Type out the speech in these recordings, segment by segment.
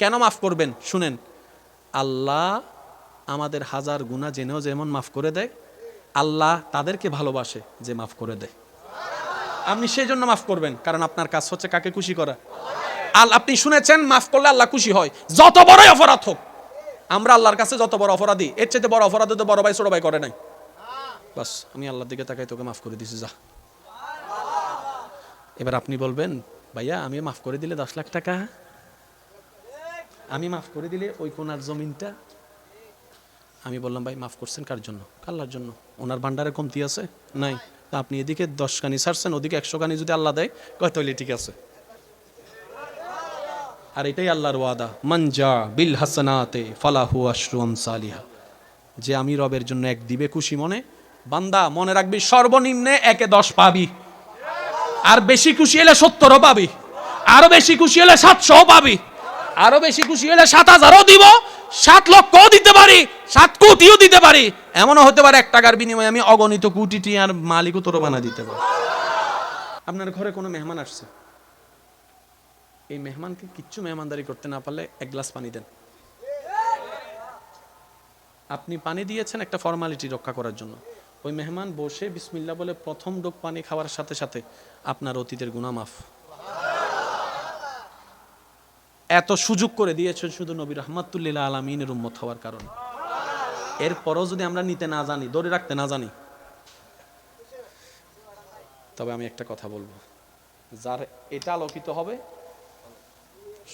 কেন মাফ করবেন? শুনেন। আল্লাহ আমাদের হাজার গুণা জেনেও যেমন মাফ করে দেয়, আল্লাহ তাদেরকে ভালোবাসে যে মাফ করে দেয়। আপনি সেই জন্য মাফ করবেন, কারণ আপনার কাজ হচ্ছে কাকে খুশি করা। আল আপনি শুনেছেন, মাফ করলে আল্লাহ খুশি হয়। যত বড়ই অপরাধ হোক, আমরা আল্লাহর কাছে যত বড় অপরাধী, এর চাইতে বড় অপরাধ তো বড় ভাই, ছোট ভাই করে নাই। বাস, আমি আল্লাহর দিকে তাকাই, তোকে মাফ করে দিছি, যা। এবার আপনি বলবেন, ভাইয়া, আমি মাফ করে দিলে দশ লাখ টাকা? আমি মাফ করে দিলে ওই কোনার জমিনটা আমি বললাম, ভাই, মাফ করছেন কার জন্য? কাল্লার জন্য। ওনার ভান্ডারে কমতি আছে? নাই। তা আপনি এদিকে দশ কানি ছাড়ছেন, ওদিকে একশো কানি যদি আল্লাহ দেয়, কয় তাহলে ঠিক আছে? আর এটাই আল্লাহর ওয়াদা মঞ্জা বিল হাসানাতে ফালাহু আশরুন সালিহা। যে আমি রবের জন্য এক দিবে খুশি মনে, বান্দা মনে রাখবি সর্বনিম্নে একে দশ পাবি। আর বেশি খুশি হলে সত্তরও পাবি। আরও বেশি খুশি হলে সাতশো পাবি। আরও বেশি খুশি হলে সাত হাজারও দিব, সাত লক্ষও দিতে পারি, সাত কোটিও দিতে পারি। এমনও হতে পারে এক টাকার বিনিময়ে আমি অগণিত কোটিটি আর মালিকও তোর বানা দিতে পারি। আপনার ঘরে কোনো মেহমান আসছে? এই মেহমানকে কিচ্ছু মেহমানদারি করতে না পারলে এক গ্লাস পানি দেন। আপনি পানি দিয়েছেন একটা ফর্মালিটি রক্ষা করার জন্য। ওই মেহমান বসে বিসমিল্লা বলে প্রথম ডোক পানি খাওয়ার সাথে সাথে আপনার অতীতের গুনাহ মাফ। এত সুযোগ করে দিয়েছেন শুধু নবী রহমাতুল্লিল্লা আলমিনের উম্মত হওয়ার কারণে। এরপরও যদি আমরা নিতে না জানি, ধরে রাখতে না জানি, তবে আমি একটা কথা বলব। যার এটা আলোকিত হবে,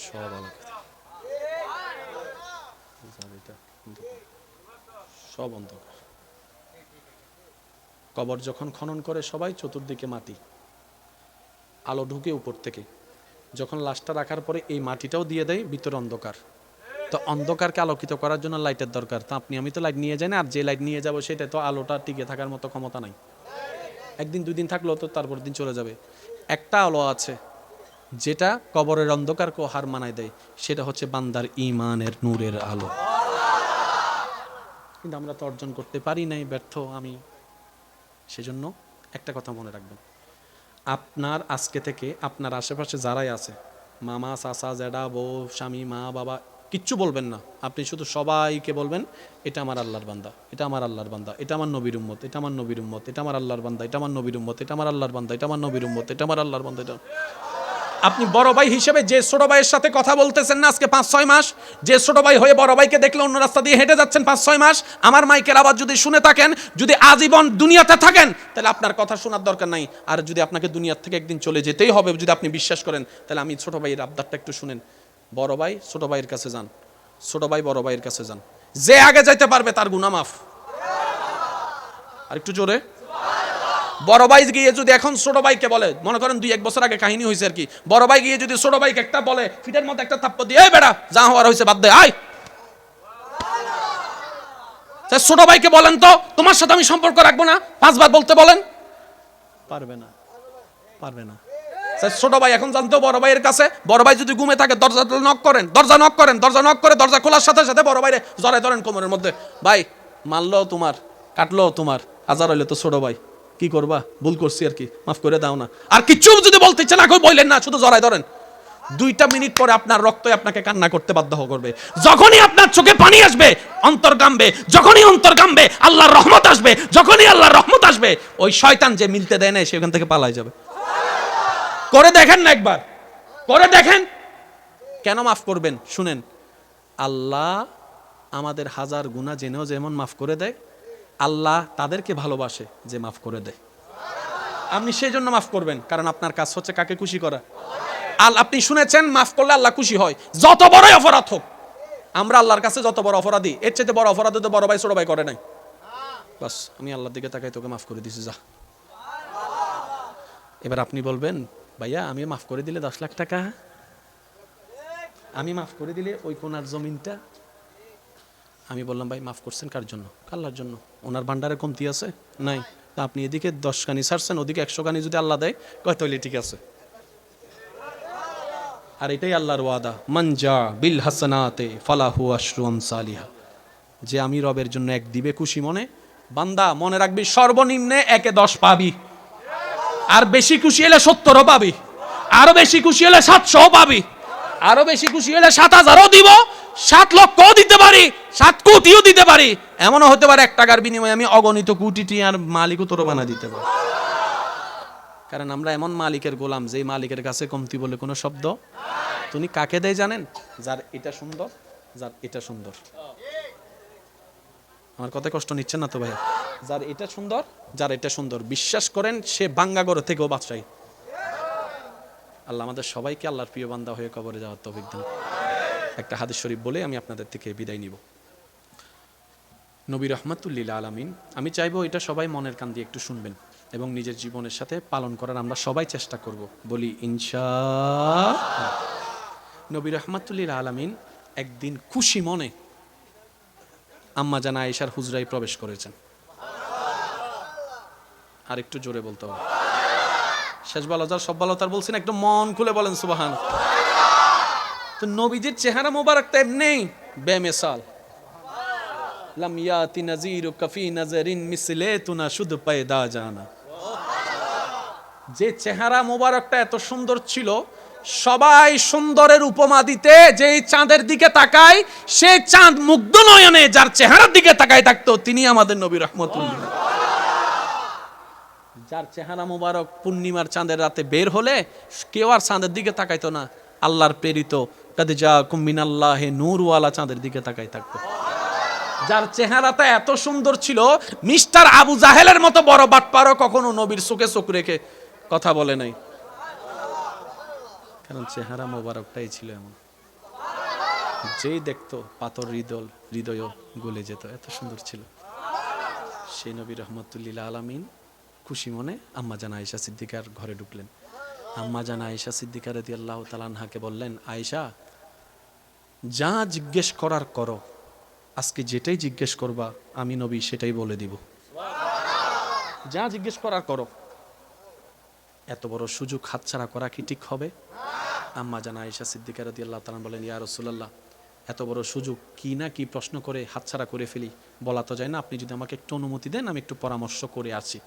সব আলোকিত সব অন্ধকার। কবর যখন খনন করে সবাই চতুর্দিকে মাটি, আলো ঢুকে উপর থেকে যখন লাশটা রাখার পরে এই মাটিটাও দিয়ে দেয় ভিতরে অন্ধকার। তো অন্ধকারকে আলোকিত করার জন্য লাইটের দরকার। তো আপনি, আমি তো লাইট নিয়ে যাই না, আর যে লাইট নিয়ে যাব সেটা তো আলোটা টিকে থাকার মতো ক্ষমতা নাই। একদিন দুই দিন থাকলেও তো তারপর দিন চলে যাবে। একটা আলো আছে, যেটা কবরের অন্ধকারকে হার মানায় দেয়। সেটা হচ্ছে বান্দার ইমানের নূরের আলো। কিন্তু আমরা তো অর্জন করতে পারি নাই, ব্যর্থ আমি। সেজন্য একটা কথা মনে রাখবেন। আপনার আজকে থেকে আপনার আশেপাশে যারাই আছে, মামা, চাচা জেডা বউ, স্বামী, মা, বাবা, কিচ্ছু বলবেন না। আপনি শুধু সবাইকে বলবেন, এটা আমার আল্লাহর বান্দা, এটা আমার আল্লাহর বান্দা, এটা আমার নবীর উম্মত, এটা আমার নবীর উম্মত, এটা আমার আল্লাহর বান্দা, এটা আমার নবীর উম্মত, এটা আমার আল্লাহর বান্দা, এটা আমার নবীর উম্মত, এটা আমার আল্লাহর বান্দা, এটা আপনি বড় ভাই হিসেবে যে ছোট ভাইয়ের সাথে কথা বলতেছেন না আজকে পাঁচ, ছয় মাস, যে ছোট ভাই হয়ে বড় ভাইকে দেখলে অন্য রাস্তা দিয়ে হেঁটে যাচ্ছেন পাঁচ, ছয় মাস, আমার মাইকের আবার যদি শুনে থাকেন, যদি আজীবন দুনিয়াতে থাকেন, তাহলে আপনার কথা শোনার দরকার নাই। আর যদি আপনাকে দুনিয়ার থেকে একদিন চলে যেতেই হবে, যদি আপনি বিশ্বাস করেন, তাহলে আমি ছোট ভাইয়ের আবদারটা একটু শুনেন। বড় ভাই ছোট ভাইয়ের কাছে যান। ছোট ভাই বড় ভাইয়ের কাছে যান। যে আগে যাইতে পারবে তার গুনাহ মাফ। আর একটু জোরে। বড় ভাই গিয়ে যদি এখন ছোট ভাইকে বলে মনে করেন দুই এক বছর আগে কাহিনী হয়েছে আর কি বড় ভাই গিয়ে যদি ছোট ভাইকে একটা বলে ফিটের মধ্যে একটা থাপ্পড় দিয়ে "এই বেটা যা হওয়ার হয়েছে বাদ দে আয়। ছোট ভাইকে বলেন তো তোমার সাথে আমি সম্পর্ক রাখব না পাঁচবার বলতে বলেন। পারবে না পারবে না। ছোট ভাই এখন জানতো বড় ভাইয়ের কাছে বড় ভাই যদি ঘুমে থাকে দরজা নক করেন দরজা নক করেন দরজা নক করে দরজা খোলার সাথে সাথে বড় ভাইরে জড়াই ধরেন কোমরের মধ্যে ভাই মারলো তোমার কাটলো তোমার হাজার হইলে তো ছোট ভাই। কি করবা? ভুল করছি আর কি। মাফ করে দাও না। আর কিচ্ছু যদি বলতে ইচ্ছে না বললেন না, শুধু জড়াই ধরেন। দুইটা মিনিট পরে আপনার রক্ত আপনাকে কান্না করতে বাধ্য করবে। যখনই আপনার চোখে পানি আসবে, অন্তর কামবে, যখনই অন্তর কামবে, আল্লাহর রহমত আসবে, যখনই আল্লাহর রহমত আসবে, ওই শয়তান যে মিলতে দেয় না সেখান থেকে পালাই যাবে। করে দেখেন না একবার। করে দেখেন। কেন মাফ করবেন? শুনেন। আল্লাহ আমাদের হাজার গুণা জেনেও যেমন মাফ করে দেয় আল্লাহ তাদেরকে ভালোবাসে যে মাফ করে দেয়। আপনি সেই জন্য মাফ করবেন, কারণ আপনার কাজ হচ্ছে কাকে খুশি করা। আল, আপনি শুনেছেন, মাফ করলে আল্লাহ খুশি হয়। যত বড়ই অপরাধ হোক, আমরা আল্লাহর কাছে যত বড় অপরাধী, এর চাইতে বড় অপরাধ তো বড় ভাই, ছোট ভাই করে নাই। বাস, আমি আল্লাহর দিকে তাকাই, তোকে মাফ করে দিছি, যা। এবার আপনি বলবেন, ভাইয়া, আমি মাফ করে দিলে দশ লাখ টাকা? আমি মাফ করে দিলে ওই কোনার জমিনটা আমি বললাম, ভাই, মাফ করছেন, কার জন্য? কাল্লার জন্য। ওনার ভান্ডারে কমতি আছে? নাই। তা আপনি এদিকে দশ কানি ছাড়ছেন ওদিকে একশো কানি যদি আল্লাহ দেয়, কয় তাহলে ঠিক আছে? আর এটাই আল্লাহর ওয়াদা। মঞ্জা বিল হাসানাতে ফালাহু আশরুন সালিহা। যে আমি রবের জন্য এক দিবে খুশি মনে, বান্দা মনে রাখবি, সর্বনিম্নে একে দশ পাবি। আর বেশি খুশি হলে সত্তরও পাবি। আরও বেশি খুশি হলে সাতশো পাবি। আরও বেশি খুশি হলে সাত হাজারও দিব। সাত লক্ষও দিতে পারি, সাত কোটিও দিতে পারি। এমনও হতে পারে এক টাকার বিনিময়ে আমি অগণিত কোটিটি আর মালিকও তোর বানা দিতে পারি। কারণ আমরা এমন মালিকের গোলাম, যেই মালিকের কাছে কমতি বলে কোনো শব্দ তুমি কাকে দেয় জানেন? যার এটা সুন্দর, যার এটা সুন্দর। আমার কথা কষ্ট নিচ্ছেন না তো ভাই যার এটা সুন্দর, যার এটা সুন্দর। বিশ্বাস করেন, সে বাঙ্গাগর থেকেও বাদশাহী। আল্লাহ আমাদের সবাইকে আল্লাহর প্রিয় বান্দা হয়ে কবরে যাওয়ার তৌফিক দেন। একটা হাদিস শরীফ বলে আমি আপনাদের থেকে বিদায় নিব। নবী রহমাতুল্লিল আলামিন, আমি চাইব এটা সবাই মনের কান দিয়ে একটু শুনবেন এবং নিজের জীবনের সাথে পালন করার আমরা সবাই চেষ্টা করব। বলি, ইনশা নবী রহমাতুল্লিল আলামিন একদিন খুশি মনে আম্মা জানা আয়েশার হুজরায় প্রবেশ করেছেন। আর একটু জোরে বলতে হবে। শেষ বলা যার সব বলা তার বলছেন একটু মন খুলে বলেন, সুবাহান। তো নবীজির চেহারা মোবারক তো এমনি বেমেসাল। লাম ইয়াতি নাজিরু কফি নাজারিন মিসলে তুনা শুধু পায়দা জানা যে চেহারা মোবারকটা এত সুন্দর ছিল, সবাই সুন্দরের উপমা দিতে যেই চাঁদের দিকে তাকায়, সে চাঁদ মুগ্ধ নয়নে যার চেহারার দিকে তাকায় থাকতো, তিনি আমাদের নবী রহমতুল্লাহ। যার চেহারা মোবারক পূর্ণিমার চাঁদের রাতে বের হলে, কেউ আর চাঁদের দিকে তাকাইতো না। আল্লাহর প্রেরিত, কাদে যা কুম্মিনাল্লাহে নূরওয়ালা চাঁদের দিকে তাকাই থাকতো যার চেহারাটা এত সুন্দর ছিল, মিস্টার আবু জাহেলের মতো বড় বাটপারও কখনো নবীর চোখে চোখ রেখে কথা বলে নাই। কারণ চেহারা মোবারকটাই ছিল এমন। যেই দেখতো, পাথর হৃদল হৃদয় গলে যেত, এত সুন্দর ছিল। সেই নবী রহমতুল্লিল আলামিন খুশি মনে আম্মা জানা আয়েশা সিদ্দিকার ঘরে ঢুকলেন। আম্মা জানা আয়েশা সিদ্দিকা রদি আল্লাহ তালানহাকে বললেন, আয়েশা, যা জিজ্ঞেস করার করো। আজকে যেটাই জিজ্ঞেস করবা, আমি নবী সেটাই বলে দিব। যা জিজ্ঞেস করার করো। এত বড় সুযোগ হাতছাড়া করা কি ঠিক হবে? আম্মা জানা আয়েশা সিদ্দিকা রদি আল্লাহ তালান বলেন ইয়া রসুল্লাহ এত বড় সুযোগ কি না কি প্রশ্ন করে হাতছাড়া করে ফেলি। বলা তো যায় না, আপনি যদি আমাকে একটু অনুমতি দেন, আমি একটু পরামর্শ করে আছি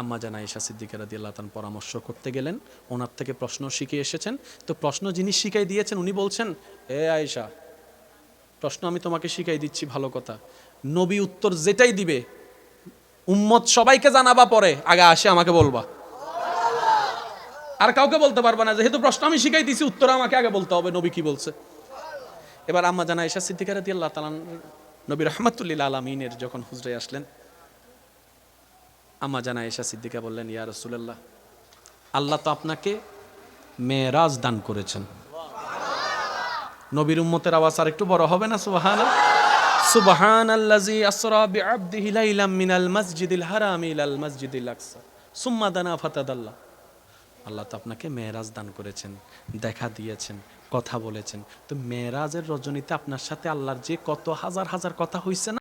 আম্মা জানা আয়েশা সিদ্দিকা রাদি আল্লাহ তান পরামর্শ করতে গেলেন। ওনার থেকে প্রশ্ন শিখে এসেছেন। তো প্রশ্ন যিনি শিখাই দিয়েছেন, উনি বলছেন, এ আয়েশা, প্রশ্ন আমি তোমাকে শিখাই দিচ্ছি, ভালো কথা। নবী উত্তর যেটাই দিবে, উম্মত সবাইকে জানাবা পরে, আগে আসে আমাকে বলবা। আর কাউকে বলতে পারবা না, যেহেতু প্রশ্ন আমি শিখাই দিছি, উত্তর আমাকে আগে বলতে হবে, নবী কি বলছে? এবার আম্মা জানা আয়েশা সিদ্দিকা রাদি আল্লাহ তালান নবী রহমাতুল্লিল আলমিনের যখন হুজরায় আসলেন আম্মা জানা এসা সিদ্দিকা বললেন, ইয়া রসুলাল্লাহ, আল্লাহ তো আপনাকে মেয়েরাজ দান করেছেন। নবীর উম্মতের আওয়াজ আর একটু বড় হবে না সুবহান আল্লাজি আসরা লাইলাম মিনাল মসজিদিল হারাম ইলাল মসজিদিল আকসা। সুম্মা দানা ফাতাদাল্লাহ। আল্লাহ তো আপনাকে মেয়েরাজ দান করেছেন, দেখা দিয়েছেন, কথা বলেছেন। তো মেয়েরাজের রজনীতে আপনার সাথে আল্লাহর যে কত হাজার হাজার কথা হইছে না?